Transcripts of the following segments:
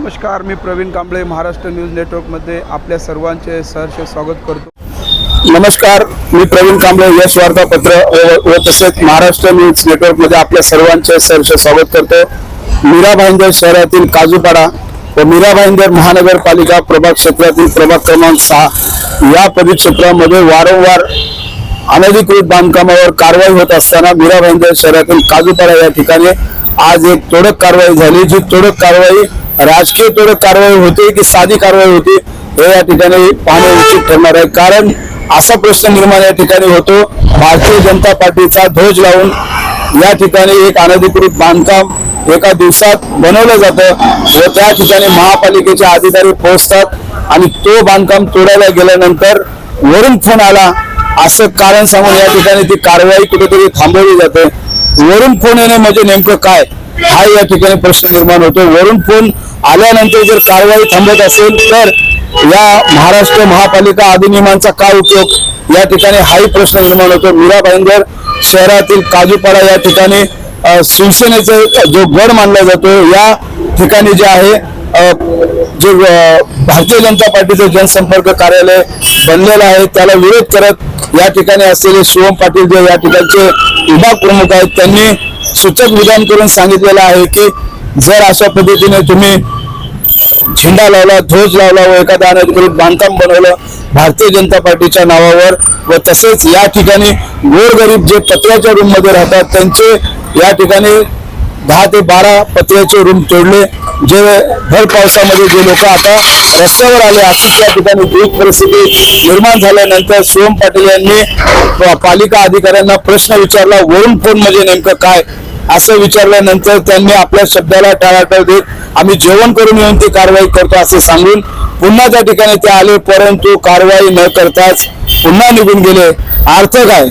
नमस्कार मी प्रवीण कांबळे महाराष्ट्र न्यूज नेटवर्कमध्ये आपल्या सर्वांचे सहर्ष स्वागत करतो. नमस्कार मी प्रवीण कांबळे यश वार्तापत्र व- तसेच महाराष्ट्र न्यूज नेटवर्कमध्ये आपल्या सर्वांचे सहर्ष स्वागत करतो. मीरा भाईंदर शहरातील काजूपाडा व मीरा भाईंदर महानगरपालिका प्रभाग क्षेत्रातील प्रभाग क्रमांक सहा या परिक्षेत्रामध्ये वारंवार अनधिकृत बांधकामावर कारवाई होत असताना मीरा भाईंदर शहरातील काजूपाडा या ठिकाणी आज एक तोडक कारवाई झाली जी तोडक कारवाई राजकीय तोडक कारवाई होती की साधी कारवाई होती हे या ठिकाणी पाहणे उचित ठरणार आहे. कारण असा प्रश्न निर्माण या ठिकाणी होतो भारतीय जनता पार्टीचा ध्वज लावून या ठिकाणी एक अनधिकृत बांधकाम एका दिवसात बनवलं जातं. व त्या ठिकाणी महापालिकेचे अधिकारी पोहोचतात आणि तो बांधकाम तोडायला गेल्यानंतर वरून फोन आला. असं कारण सांगून या ठिकाणी ती कारवाई कुठेतरी थांबवली जाते. वरून फोन येणे म्हणजे नेमकं काय? हा या ठिकाणी प्रश्न निर्माण होतो वरून फोन आल्यानंतर जर कारवाई थांबत असेल तर या महाराष्ट्र महापालिका अधिनियमांचा काय उपयोग? या ठिकाणी हाही प्रश्न निर्माण होतो मीरा भाईंदर शहरातील काजूपाडा या ठिकाणी शिवसेनेचा जो गड मानला जातो या ठिकाणी जे आहे जे भारतीय जनता पार्टीचं जनसंपर्क कार्यालय बनलेलं आहे. त्याला विरोध करत या ठिकाणी असलेले शिवम पाटील जे या ठिकाणचे विभाग प्रमुख आहेत त्यांनी सूचक विधान करून सांगितलेलं आहे की जर अशा पद्धतीने तुम्ही झेंडा लावला ध्वज लावला व एखादा अनधिकृत बांधकाम बनवलं भारतीय जनता पार्टीच्या नावावर व तसेच या ठिकाणी गोरगरीब जे पत्र्याच्या रूममध्ये राहतात त्यांचे या ठिकाणी दहा ते बारा पत्र्याचे रूम तोडले. जे भर पावसामध्ये जे लोक आता रस्त्यावर आले अशी त्या ठिकाणी दूध परिस्थिती निर्माण झाल्यानंतर शिवम पाटील यांनी पालिका अधिकाऱ्यांना प्रश्न विचारला वरून फोन म्हणजे नेमकं काय? असं विचारल्यानंतर त्यांनी आपल्या शब्दाला टाळाटाळ देत आम्ही जेवण करून येऊन ती कारवाई करतो असे सांगून पुन्हा त्या ठिकाणी ते आले परंतु कारवाई न करताच पुन्हा निघून गेले. अर्थ काय?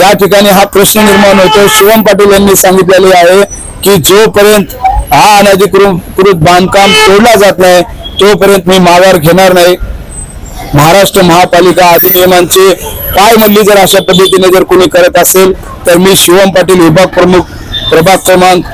या ठिकाणी हा प्रश्न निर्माण होतो. शिवम पाटील यांनी सांगितलेले आहे की जोपर्यंत हा अनधिकृत बांधकाम तोडला जात नाही. तोपर्यंत मी माघार घेणार नाही. महाराष्ट्र महापालिका अधिनियमांची काय म्हणली जर अशा पद्धतीने जर कोणी करत असेल तर मी शिवम पाटील विभाग प्रमुख प्रभाग क्रमांक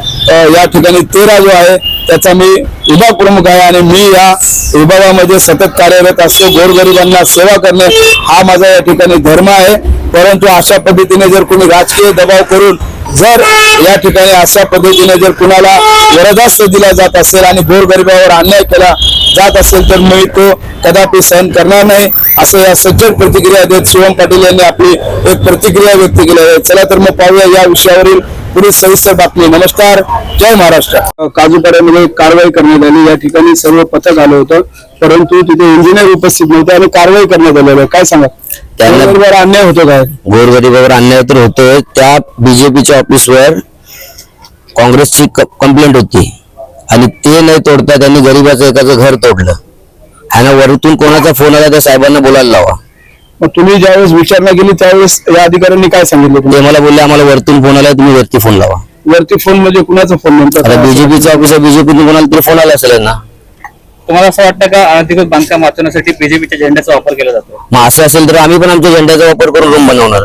या ठिकाणी तेरा जो आहे त्याचा मी विभाग प्रमुख आहे आणि मी या विभागामध्ये सतत कार्यरत असतो. गोरगरिबांना सेवा करणे हा माझा या ठिकाणी धर्म आहे. परंतु अशा पद्धतीने जर कोणी राजकीय दबाव करून जर या ठिकाणी अशा पद्धतीने जर कुणाला वरदास्त दिला जात असेल आणि गोरगरिबावर अन्याय केला जात असेल तर मी तो कदापि सहन करणार नाही. असं या सज्जन प्रतिक्रिया देत शिवम पाटील यांनी आपली एक प्रतिक्रिया व्यक्त केली आहे. चला तर मग पाहूया या विषयावरील पुढील सविस्तर बातमी. नमस्कार. जय महाराष्ट्र. काजूपाड्यामध्ये कारवाई करण्यात आली. या ठिकाणी सर्व पथक आलं होतं. परंतु तिथे इंजिनियर उपस्थित नव्हते आणि कारवाई करण्यात आलेली काय सांगा? त्यांना- अन्याय होतो काय? गोरगरिबावर अन्याय तर होतोय. त्या बीजेपीच्या ऑफिसवर काँग्रेसची कंप्लेंट होती. आणि ते नाही तोडता त्यांनी गरीबाचं एकाचं घर तोडलं. ह्यानं वरतून कोणाचा फोन आला त्या साहेबांना बोलायला लावा. मग तुम्ही ज्यावेळेस विचारणा केली त्यावेळेस या अधिकाऱ्यांनी काय सांगितलं ते मला बोलले आम्हाला वरतून फोन आला तुम्ही वरती फोन लावा. वरती फोन म्हणजे कुणाचा फोन आता म्हणतात बीजेपीचा ऑफिस बीजेपीतून कोणाला तरी फोन आला असेल ना. तुम्हाला असं वाटतं का अनधिकृत बांधकाम वाचवण्यासाठी बीजेपीच्या झेंड्याचा वापर केला जातो? मग असं असेल तर आम्ही पण आमच्या झेंड्याचा वापर करून रूम बनवणार.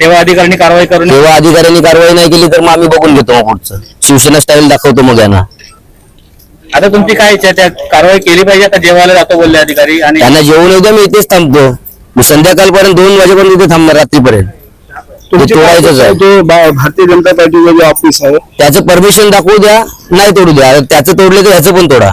तेव्हा अधिकाऱ्यांनी कारवाई करून तेव्हा अधिकाऱ्यांनी कारवाई नाही केली तर मग आम्ही बघून घेतो मग पुढचं. शिवसेना स्टाईल दाखवतो मग यांना. आता तुमची काय इच्छा आहे? त्या कारवाई केली पाहिजे आता? जेवायला जातो बोलले अधिकारी आणि त्यांना जेवण येऊ द्या मी इथेच थांबतो. मी संध्याकाळपर्यंत दोन वाजेपर्यंत इथे थांबणार रात्रीपर्यंत. तुमची तोडायचंच आहे. तो बा- भारतीय जनता पार्टीचं जे ऑफिस आहे. त्याचं परमिशन दाखवू द्या नाही तोडू द्या. आता त्याचं तोडलं तर ह्याचं पण तोडा.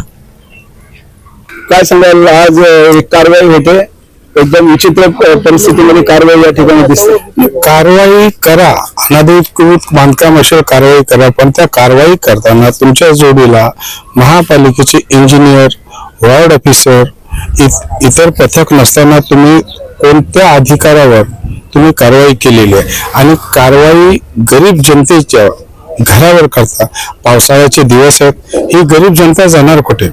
काय सांगाल? आज अ, एक कारवाई होते. एकदम विचित्र परिस्थितीमध्ये कारवाई या ठिकाणी दिसते. कारवाई करा. अनधिकृत बांधकाम असेल कारवाई करा. पण त्या कारवाई करताना तुमच्या जोडीला महापालिकेचे इंजिनियर वॉर्ड ऑफिसर इ- इतर पथक नसताना तुम्ही कोणत्या अधिकारावर तुम्ही कारवाई केलेली आहे? आणि कारवाई गरीब जनतेच्या घरावर करता. पावसाळ्याचे दिवस आहेत. ही गरीब जनता जाणार कुठे?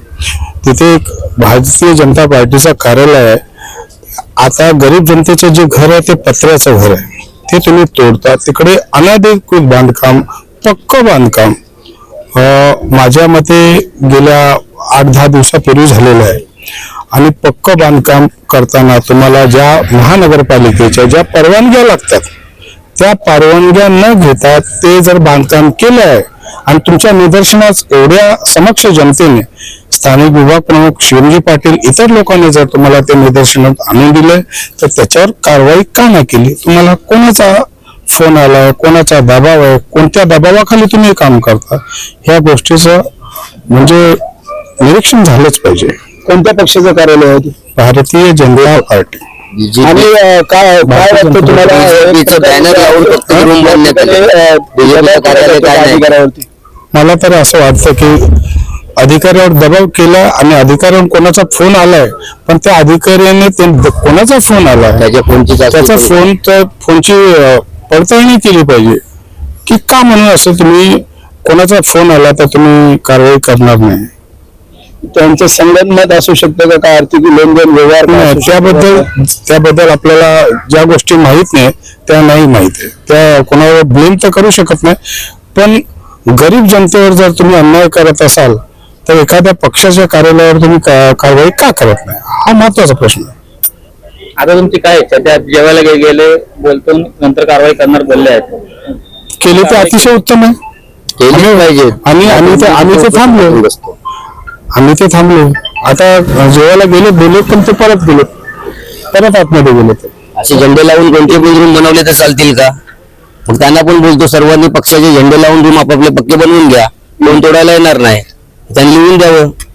तिथे एक भारतीय जनता पार्टीचं कार्यालय आहे. आता गरीब जनतेचं जे घर आहे ते पत्र्याचं घर आहे. ते तुम्ही तोडता. तिकडे अनधिकृत बांधकाम पक्क बांधकाम माझ्या मते गेल्या आठ दहा दिवसापूर्वी झालेलं आहे. आणि पक्क बांधकाम करताना तुम्हाला ज्या महानगरपालिकेच्या ज्या परवानग्या लागतात त्या परवानग्या न घेता ते जर बांधकाम केलं आहे आणि तुमच्या निदर्शनास एवढ्या समक्ष जनतेने स्थानिक विभाग प्रमुख शिवजी पाटील इतर लोकांनी जर तुम्हाला ते निदर्शनात आणून दिले तर त्याच्यावर कारवाई का नाही केली? तुम्हाला कोणाचा फोन आलाय कोणाचा दबाव आहे कोणत्या दबावाखाली तुम्ही काम करता? ह्या गोष्टीचं म्हणजे निरीक्षण झालंच पाहिजे. कोणत्या पक्षाचं कार्यालय आहे? भारतीय जनता पार्टी. आणि अं, काय काय वाटतं तुम्हाला? BJP चं banner लावून फक्त room बांधण्यात आले. अं, BJP चं कार्यालय काय नाही. अधिकारावरती? मला तर असं वाटतं की अधिकाऱ्यावर दबाव केला आणि अधिकाऱ्यावर कोणाचा फोन आलाय पण त्या अधिकाऱ्याने ते कोणाचा फोन आलाय? त्याच्या फोनची त्याचा फोन तर फोनची पडताळणी केली पाहिजे. की का म्हणून असं तुम्ही कोणाचा फोन आला तर तुम्ही कारवाई करणार नाही? त्यांचं संगनमत असू शकतं का? काय आर्थिक लेनदेन व्यवहार नाही? त्याबद्दल त्याबद्दल आपल्याला ज्या गोष्टी माहीत नाही त्या नाही माहीत आहे. त्या कोणावर ब्लेम तर करू शकत नाही. पण गरीब जनतेवर जर तुम्ही अन्याय करत असाल तर एखाद्या पक्षाच्या कार्यालयावर तुम्ही का- कारवाई का करत नाही? हा महत्त्वाचा प्रश्न आहे. आता तुमची काय इच्छा? त्या जेवायला गे- गेले बोलतो नंतर कारवाई करणार बोलले आहेत. केले ते अतिशय उत्तम आहे. केली पाहिजे. आणि आम्ही ते आम्ही ते थांबलो. आम्ही ते थांबलो. आता जेवायला गेले बोलले पण ते परत गेले. परत आतमध्ये गेले ते. असे झेंडे लावून कोणते पण रूम बनवले तर चालतील का? मग त्यांना पण बोलतो सर्वांनी पक्षाचे झेंडे लावून रूम आपापले पक्के बनवून घ्या. कोण तोडायला येणार नाही. then you will never